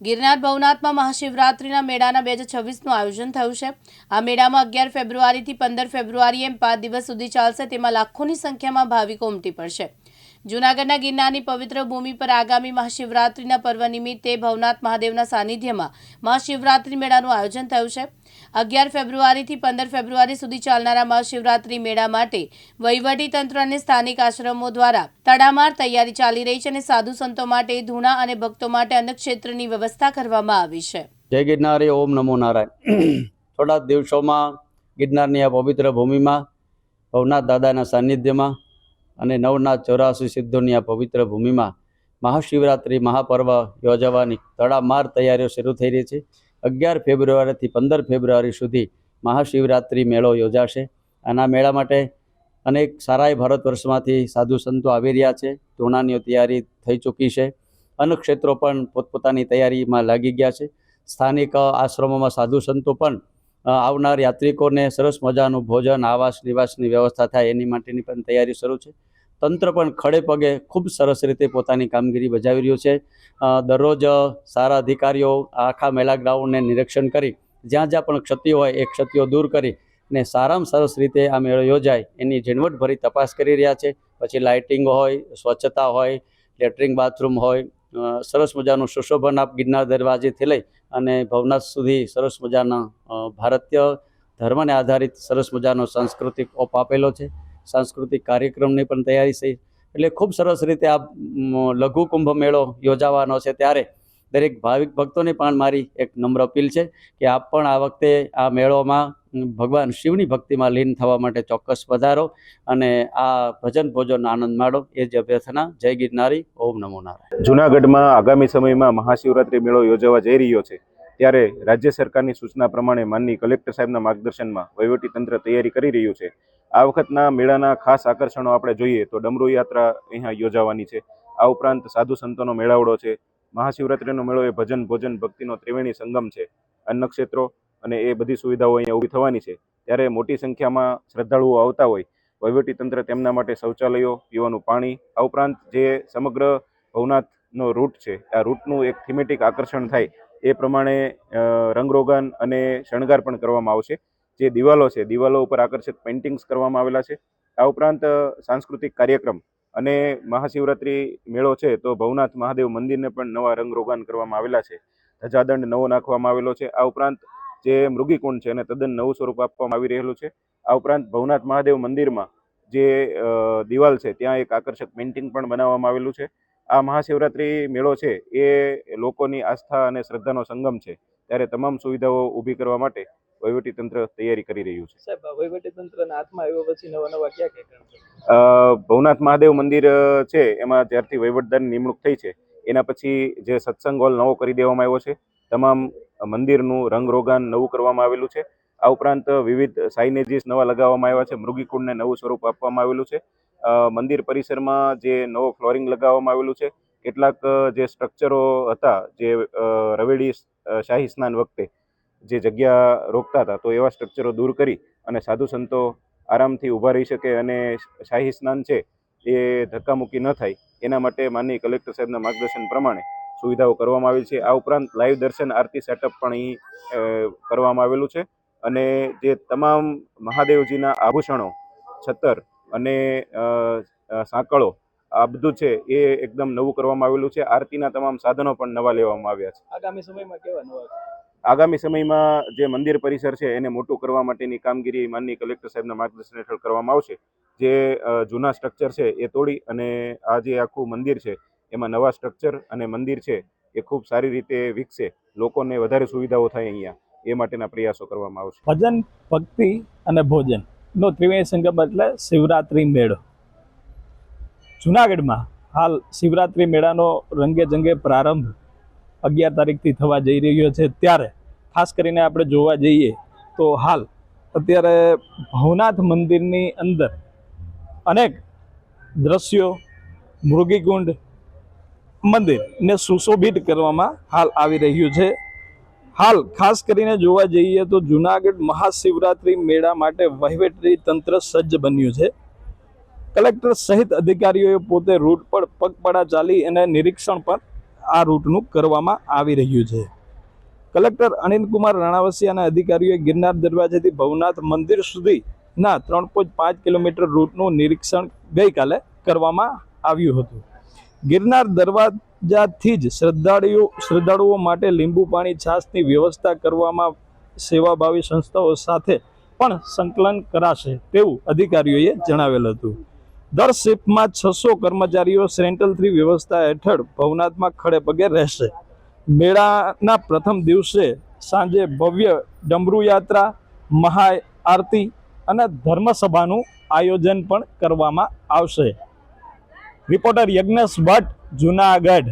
ગિરનાર ભવનાથમાં મહાશિવરાત્રિના મેળાના બે હજાર છવ્વીસનું આયોજન થયું છે. આ મેળામાં અગિયાર ફેબ્રુઆરીથી પંદર ફેબ્રુઆરી એમ પાંચ દિવસ સુધી ચાલશે. તેમાં લાખોની સંખ્યામાં ભાવિકો ઉમટી પડશે. જૂનાગઢના ગિરનારની પવિત્ર ભૂમિ પર આગામી મહાશિવરાત્રિના પર્વ નિમિત્તે ભવનાથ મહાદેવના સાનિધ્યમાં મહાશિવરાત્રિ મેળાનું આયોજન થયું છે. અગિયાર ફેબ્રુઆરીથી પંદર ફેબ્રુઆરી સુધી ચાલનારા મહાશિવરાત્રિ મેળા માટે વહીવટી તંત્ર અને સ્થાનિક આશ્રમો દ્વારા તડામાર તૈયારી ચાલી રહી છે અને સાધુ સંતો માટે ધૂણા અને ભક્તો માટે અન્નક્ષેત્રની વ્યવસ્થા કરવામાં આવી છે. જય ગિરનારી, ઓમ નમો નારાયણ. થોડા દિવસોમાં ગિરનારની આ પવિત્ર ભૂમિમાં ભવનાથ દાદાના સાનિધ્યમાં અને નવનાથ ચોરાસી સિદ્ધોની આ પવિત્ર ભૂમિમાં મહાશિવરાત્રિ મહાપર્વ યોજવાની તડામાર તૈયારીઓ શરૂ થઈ રહી છે. અગિયાર ફેબ્રુઆરીથી પંદર ફેબ્રુઆરી સુધી મહાશિવરાત્રિ મેળો યોજાશે. આના મેળા માટે અનેક સારા ભારત વર્ષમાંથી સાધુ સંતો આવી રહ્યા છે. ધૂણાની તૈયારી થઈ ચૂકી છે. અન્ય ક્ષેત્રો પણ પોતપોતાની તૈયારીમાં લાગી ગયા છે. સ્થાનિક આશ્રમોમાં સાધુ સંતો પણ આવનાર યાત્રિકોને સરસ મજાનું ભોજન આવાસ નિવાસની વ્યવસ્થા થાય એની માટેની પણ તૈયારી શરૂ છે. તંત્ર પણ ખડે પગે ખૂબ સરસ રીતે પોતાની કામગીરી બજાવી રહ્યું છે. દરરોજ સારા અધિકારીઓ આખા મેળા ગ્રાઉન્ડને નિરીક્ષણ કરી, જ્યાં જ્યાં પણ ક્ષતિઓ હોય એ ક્ષતિઓ દૂર કરી ને સારામાં સરસ રીતે આ મેળો યોજાય એની ઝીણવટભરી તપાસ કરી રહ્યા છે. પછી લાઇટિંગ હોય, સ્વચ્છતા હોય, લેટરિંગ બાથરૂમ હોય સરસ મજાનું સુશોભન આપ ગિરનાર દરવાજેથી લઈ અને ભવનાથ સુધી સરસ મજાના ભારતીય ધર્મને આધારિત સરસ મજાનો સાંસ્કૃતિક ઓપ આપેલો છે. સાંસ્કૃતિક કાર્યક્રમની પણ તૈયારી છે. એટલે ખૂબ સરસ રીતે આ લઘુ કુંભ મેળો યોજાવાનો છે. ત્યારે દરેક ભાવિક ભક્તોને પણ મારી એક નમ્ર અપીલ છે કે આપ પણ આ વખતે આ મેળોમાં ભગવાન શિવની ભક્તિમાં લીન થવા માટે ચોક્કસ વધારો અને આ ભજન ભોજન આનંદ માણો. એ જ અભ્યર્થના. જય ગિરનારી. ઓમ નમો નારાયણ. જુનાગઢમાં આગામી સમયમાં મહાશિવરાત્રિ મેળો યોજાવા જઈ રહ્યો છે. ત્યારે રાજ્ય સરકારની સૂચના પ્રમાણે માનની કલેક્ટર સાહેબના માર્ગદર્શનમાં વહીવટી તંત્ર તૈયારી કરી રહ્યું છે. આ વખતના મેળાના ખાસ આકર્ષણો આપણે જોઈએ તો ડમરૂ યાત્રા અહીંયા યોજાવાની છે. આ ઉપરાંત સાધુ સંતોનો મેળાવડો છે. મહાશિવરાત્રિનો મેળો એ ભજન, ભોજન, ભક્તિનો ત્રિવેણી સંગમ છે. અન્નક્ષેત્રો અને એ બધી સુવિધાઓ અહીંયા ઊભી થવાની છે. ત્યારે મોટી સંખ્યામાં શ્રદ્ધાળુઓ આવતા હોય વહીવટી તંત્ર તેમના માટે શૌચાલયો, પીવાનું પાણી, આ ઉપરાંત જે સમગ્ર ભવનાથનો રૂટ છે, આ રૂટનું એક થીમેટિક આકર્ષણ થાય એ પ્રમાણે રંગરોગાન અને શણગાર પણ કરવામાં આવશે. જે દિવાલો છે, દિવાલો ઉપર આકર્ષક પેઇન્ટિંગ્સ કરવામાં આવેલા છે. આ ઉપરાંત સાંસ્કૃતિક કાર્યક્રમ અને મહાશિવરાત્રિ મેળો છે, તો ભવનાથ મહાદેવ મંદિરને પણ નવા રંગરોગાન કરવામાં આવેલા છે. ધજાદંડ નવો નાખવામાં આવેલો છે. આ ઉપરાંત, જે મૃગીકુંડ છે, એને તદ્દન નવું સ્વરૂપ આપવામાં આવી રહેલું છે. આ ઉપરાંત, ભવનાથ મહાદેવ મંદિરમાં જે દિવાલ છે, ત્યાં એક આકર્ષક પેઇન્ટિંગ પણ બનાવવામાં આવેલું છે. આ મહાશિવરાત્રિ મેળો છે એ લોકોની આસ્થા અને શ્રદ્ધાનો સંગમ છે. ત્યારે તમામ સુવિધાઓ ઊભી કરવા માટે વહીવટી તંત્ર તૈયારી કરી રહ્યું છે. સાહેબ તંત્રના હાથમાં આવ્યો પછી નવા નવા ક્યાં ભવનાથ મહાદેવ મંદિર છે એમાં જ્યારથી વહીવટદારની નિમણૂક થઈ છે એના પછી જે સત્સંગ હોલ નવો કરી દેવામાં આવ્યો છે તમામ મંદિરનું રંગરોગાન નવું કરવામાં આવેલું છે. આ ઉપરાંત વિવિધ સાઇનેજીસ નવા લગાવવામાં આવ્યા છે મૃગીકુંડને નવું સ્વરૂપ આપવામાં આવેલું છે. મંદિર પરિસરમાં જે નવો ફ્લોરિંગ લગાવવામાં આવેલું છે, કેટલાક જે સ્ટ્રક્ચરો હતા, જે રવેડી શાહી સ્નાન વખતે જે જગ્યા રોકતા હતા, તો એવા સ્ટ્રક્ચરો દૂર કરી અને સાધુ સંતો આરામથી ઊભા રહી શકે અને શાહી સ્નાન છે, એ ધક્કામુક્કી ન થાય. એના માટે માનનીય કલેક્ટર સાહેબના માર્ગદર્શન પ્રમાણે સુવિધાઓ કરવામાં આવી છે. આ ઉપરાંત લાઈવ દર્શન, આરતી, સેટઅપ પણ અહીં કરવામાં આવેલું છે. અને જે તમામ મહાદેવજીના આભૂષણો છતર અને સાંકળો આ બધું છે એ એકદમ નવું કરવામાં આવેલું છે. આરતીના તમામ સાધનો પણ નવા લેવામાં આવ્યા છે. આગામી સમયમાં કેવા નવા આગામી સમયમાં જે મંદિર પરિસર છે એને મોટું કરવા માટેની કામગીરી માનની કલેક્ટર સાહેબના માર્ગદર્શન હેઠળ કરવામાં આવશે. જે જૂના સ્ટ્રક્ચર છે એ તોડી અને આ જે આખું મંદિર છે એમાં નવા સ્ટ્રક્ચર અને મંદિર છે એ ખૂબ સારી રીતે વિકસે. લોકોને વધારે સુવિધાઓ થાય અહીંયા. એ માટેના પ્રયાસો કરવામાં આવશે. ભજન ભક્તિ અને ભોજન. નો ત્રિવેણી સંગમ એટલે શિવરાત્રિ મેળો. જુનાગઢમાં હાલ શિવરાત્રિ મેળાનો રંગે જંગે પ્રારંભ અગિયાર તારીખથી થવા જઈ રહ્યો છે. ત્યારે ખાસ કરીને આપણે જોવા જઈએ તો હાલ અત્યારે ભવનાથ મંદિરની અંદર અનેક દ્રશ્યો મૃગીકુંડ મંદિરને સુશોભિત કરવામાં હાલ આવી રહ્યું છે. હાલ ખાસ કરીને જોવા જઈએ તો જુનાગઢ મહાશિવરાત્રિ મેળા માટે વહીવટી તંત્ર સજ્જ બન્યું છે. કલેક્ટર સહિત અધિકારીઓએ પોતે રૂટ પર પગપાળા ચાલી અને નિરીક્ષણ પણ આ રૂટનું કરવામાં આવી રહ્યું છે. કલેક્ટર અનિલકુમાર રાણાવસિયાના અધિકારીઓએ ગિરનાર દરવાજેથી ભવનાથ મંદિર સુધીના ત્રણ પોઈન્ટ પાંચ કિલોમીટર રૂટનું નિરીક્ષણ ગઈકાલે કરવામાં આવ્યું હતું. ગિરનાર દરવાજાથી જ શ્રદ્ધાળુઓ શ્રદ્ધાળુઓ માટે લીંબુ પાણી છાશની વ્યવસ્થા કરવામાં સેવાભાવી સંસ્થાઓ સાથે પણ સંકલન કરાશે તેવું અધિકારીઓએ જણાવેલ હતું. દર શિફ્ટમાં છસો કર્મચારીઓ સેન્ટ્રલ થ્રી વ્યવસ્થા હેઠળ ભવનાથમાં ખડે પગે રહેશે. મેળાના પ્રથમ દિવસે સાંજે ભવ્ય ડમરૂ યાત્રા મહા આરતી અને ધર્મસભાનું આયોજન પણ કરવામાં આવશે. રિપોર્ટર યજ્ઞેશ ભટ્ટ જુનાગઢ.